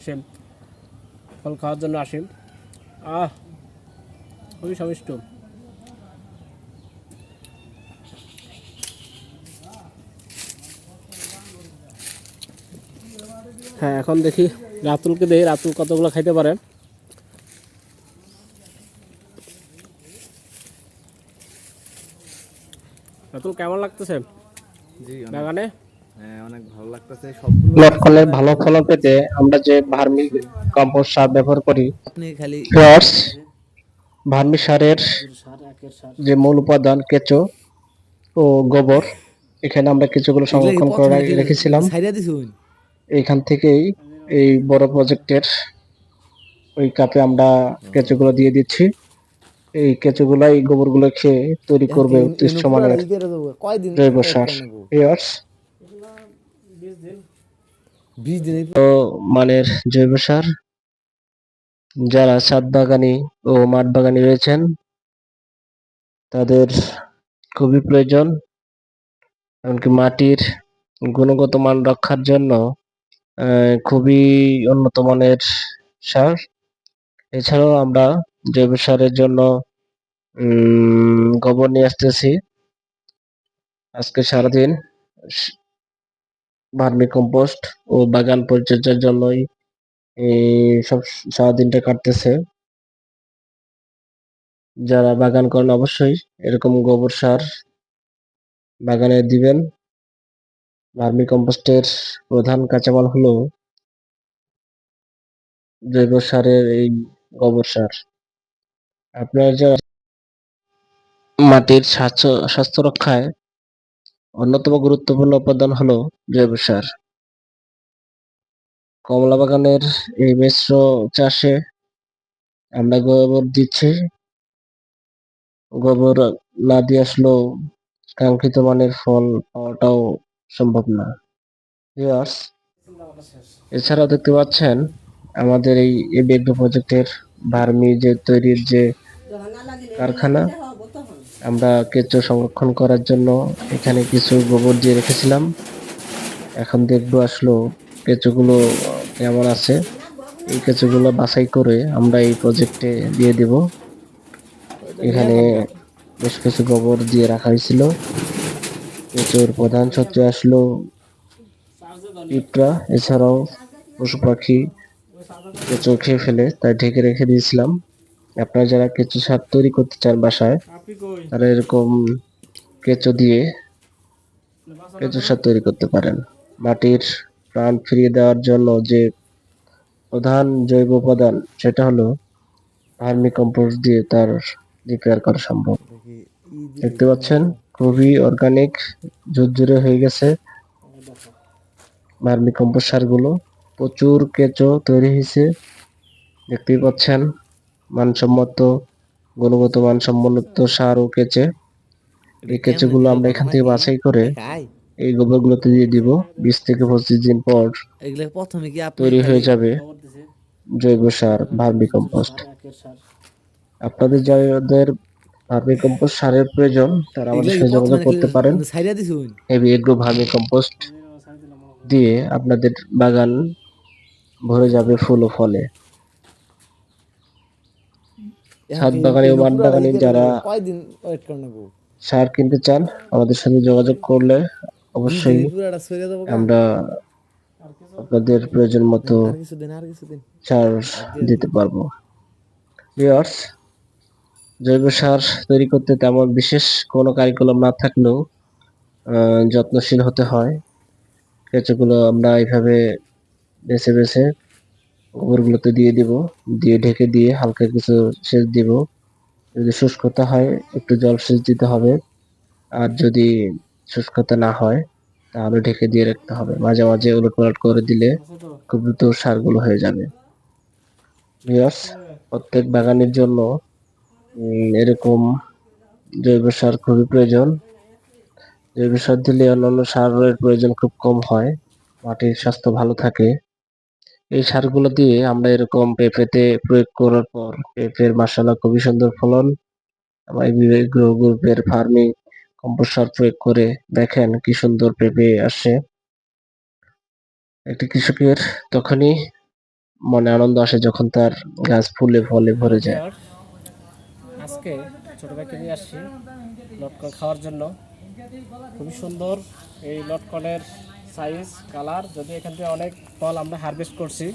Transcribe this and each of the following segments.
আসেন। ফল খাওয়ার জন্য আসেন। আহ খুবই সমিষ্ট। হ্যাঁ এখন দেখি রাতুলকে দেই রাতুল কতগুলো খাইতে পারে। রাতুল কেমন লাগতেছে? জি বাগানে? অনেক ভালো লাগতেছে। সবগুলো ভালো ফলন পেতে আমরা যে ভার্মি কম্পোস্ট সার ব্যবহার করি আপনি ভার্মি সারের যে মূল উপাদান কেঁচো ও গোবর এখানে আমরা কিছুগুলো সংরক্ষণ করে রেখেছিলাম। এইখান থেকেই এই বড় প্রজেক্টের ওই কাপে আমরা কেঁচোগুলো দিয়ে দিচ্ছি। এই কেঁচোগুলাই গোবরগুলো খেয়ে তৈরি করবে উৎকৃষ্ট মানের জৈব সার। মানের জৈব সার, যারা ছাদ বাগানি ও মাঠ বাগানি রয়েছেন, তাদের খুবই প্রয়োজন, এমনকি মাটির গুণগত মান রক্ষার জন্য খুবই উন্নত মানের সার। এছাড়াও আমরা জৈব সারের জন্য গোবর নিয়ে আসতেছি। আজকে সারাদিন ভার্মি কম্পোস্ট ও বাগান পরিচর্যার জন্যই সব সারাদিনটা কাটতেছে। যারা বাগান করেন অবশ্যই এরকম গোবর সার বাগানে দিবেন। ভার্মি কম্পোস্টের প্রধান কাঁচামাল হলো জৈব সারের এই গোবর সার। আপনার যা মাটির স্বাস্থ্য স্বাস্থ্য রক্ষায় অন্যতম গুরুত্বপূর্ণ উপাদান হলো জৈব সার। কমলা বাগানের এই মিশ্র চাষে আমরা গোবর দিচ্ছি। গোবর না দিয়ে আসলেও কাঙ্ক্ষিত মানের ফল পাওয়াটাও সম্ভব না। এছাড়াও দেখতে পাচ্ছেন আমাদের এই এবিএগ্র প্রজেক্টের ভার্মি যে তৈরির যে কারখানা আমরা কেঁচো সংরক্ষণ করার জন্য এখানে কিছু গোবর দিয়ে রেখেছিলাম। এখন দেখব আসলো কেঁচোগুলো কেমন আছে। এই কেঁচোগুলো বাছাই করে আমরা এই প্রজেক্টে দিয়ে দিব। এখানে বেশ কিছু গোবর দিয়ে রাখা হয়েছিল। কেঁচোর প্রধান শত্রু আসলো পিঁপড়া এছাড়াও পশু পাখি কেঁচো খেয়ে ফেলে তাই ঢেকে রেখে দিয়েছিলাম। আপনারা যারা কেঁচো সার তৈরি করতে চান বাসায় তারা এরকম কেঁচো দিয়ে কেঁচো সার তৈরি করতে পারেন। মাটির প্রাণ ফিরিয়ে দেওয়ার জন্য যে প্রধান জৈব উপাদান সেটা হলো ভার্মি কম্পোস্ট দিয়ে তার রিপেয়ার করা সম্ভব। দেখতে পাচ্ছেন খুবই অর্গানিক ঝুরঝুরে হয়ে গেছে ভার্মি কম্পোস্ট সারগুলো। প্রচুর কেঁচো তৈরি হয়েছে দেখতেই পাচ্ছেন। মানসম্মত গুণগত মানসম্মত সার ও কেঁচে এই কেঁচোগুলো আমরা এখান থেকে বাছাই করে এই গোবরগুলোতে দিয়ে দিব। বিশ থেকে পঁচিশ দিন পর প্রথমে কি তৈরি হয়ে যাবে জৈব সার ভার্মি কম্পোস্ট। আপনাদের যাদের ভার্মি কম্পোস্ট সারের প্রয়োজন তারা আমাদের সাথে যোগাযোগ করতে পারেন। হেভি এগ্রো ভার্মি কম্পোস্ট দিয়ে আপনাদের বাগান ভরে যাবে ফুল ও ফলে। ছাদ বাগানে ও মাঠ বাগানে যারা কয়দিন ওয়েট করে নেব? সার কিনতে চান আমাদের সাথে যোগাযোগ করলে অবশ্যই। আমরা আপনাদের প্রয়োজন মতো সার দিতে পারব। ভিউয়ার্স জৈব সার তৈরি করতে তেমন বিশেষ কোনো কারিকুলাম না থাকলেও যত্নশীল হতে হয়। কেঁচোগুলো আমরা এইভাবে বেছে বেছে গোবরগুলোতে দিয়ে দিব, দিয়ে ঢেকে দিয়ে হালকা কিছু সেচ দিব। যদি শুষ্কতা হয়, একটু জল সেচ দিতে হবে। আর যদি শুষ্কতা না হয়, তাহলে ঢেকে দিয়ে রাখতে হবে। মাঝে মাঝে উলট পালট করে দিলে খুব দ্রুত সারগুলো হয়ে যাবে। প্রত্যেক বাগানের জন্য এরকম জৈব সার খুবই প্রয়োজন। জৈব সার দিলে অন্যান্য সারের প্রয়োজন খুব কম হয়। মাটির স্বাস্থ্য ভালো থাকে। এই সারগুলো দিয়ে আমরা এরকম পেঁপেতে প্রয়োগ করার পর পেঁপের মাসালা খুবই সুন্দর ফলন। আমার গ্রুপের ফার্মিং কম্পোস্ট সার প্রয়োগ করে দেখেন কি সুন্দর পেঁপে আসে একটি কৃষকের তখনই মনে আনন্দ আসে যখন তার গাছ ফুলে, ফলে ভরে যায়। আজকে ছোট ভাইকে নিয়ে আসছি লটকন খাওয়ার জন্য। খুবই সুন্দর এই লটকনের সাইজ কালার যদি এখান থেকে অনেক ফল আমরা হারভেস্ট করছি,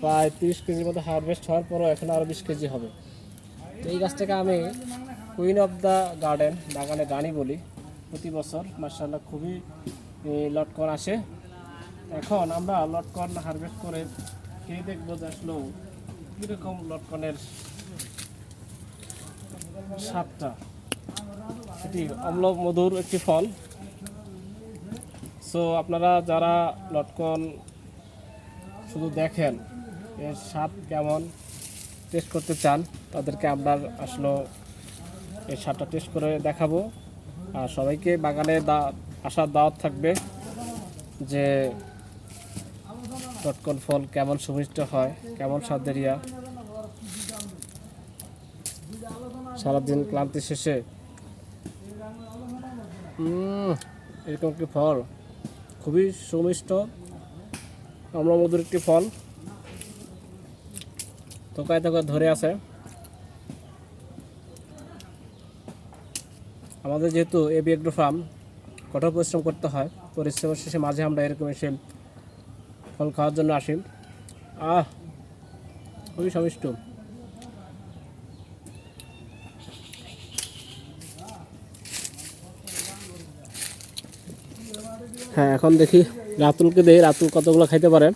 প্রায় তিরিশ কেজির মতো হারভেস্ট হওয়ার পরও এখন আরও বিশ কেজি হবে। তো এই গাছটাকে আমি কুইন অফ দ্য গার্ডেন বাগানে রানী বলি, প্রতি বছর মার্শাল্লাহ খুবই লটকন আসে। এখন আমরা লটকন হারভেস্ট করে খেয়ে দেখব যে আসলে কীরকম লটকনের স্বাদটা। এটি অম্ল মধুর একটি ফল। সো আপনারা যারা লটকন শুধু দেখেন, এর স্বাদ কেমন টেস্ট করতে চান, তাদেরকে আমরা আসলে এই স্বাদটা টেস্ট করে দেখাবো। আর সবাইকে বাগানে দা, আসার দাওয়াত থাকবে যে লটকন ফল কেমন সুমিষ্ট হয়, কেমন স্বাদেরিয়া সারাদিন ক্লান্তি শেষে। এরকম কি ফল? খুবই সুমিষ্ট। অম্লমধুর একটি ফল। তোকায় তোকায় ধরে আছে। আমাদের যেহেতু এবি এগ্রো ফার্ম, কঠোর পরিশ্রম করতে হয়। পরিশ্রমের শেষে মাঝে আমরা এরকম এসে ফল খাওয়ার জন্য আসি। আহ, খুবই সমিষ্ট। হ্যাঁ এখন দেখি রাতুলকে দেই। রাতুল কতগুলো খাইতে পারে?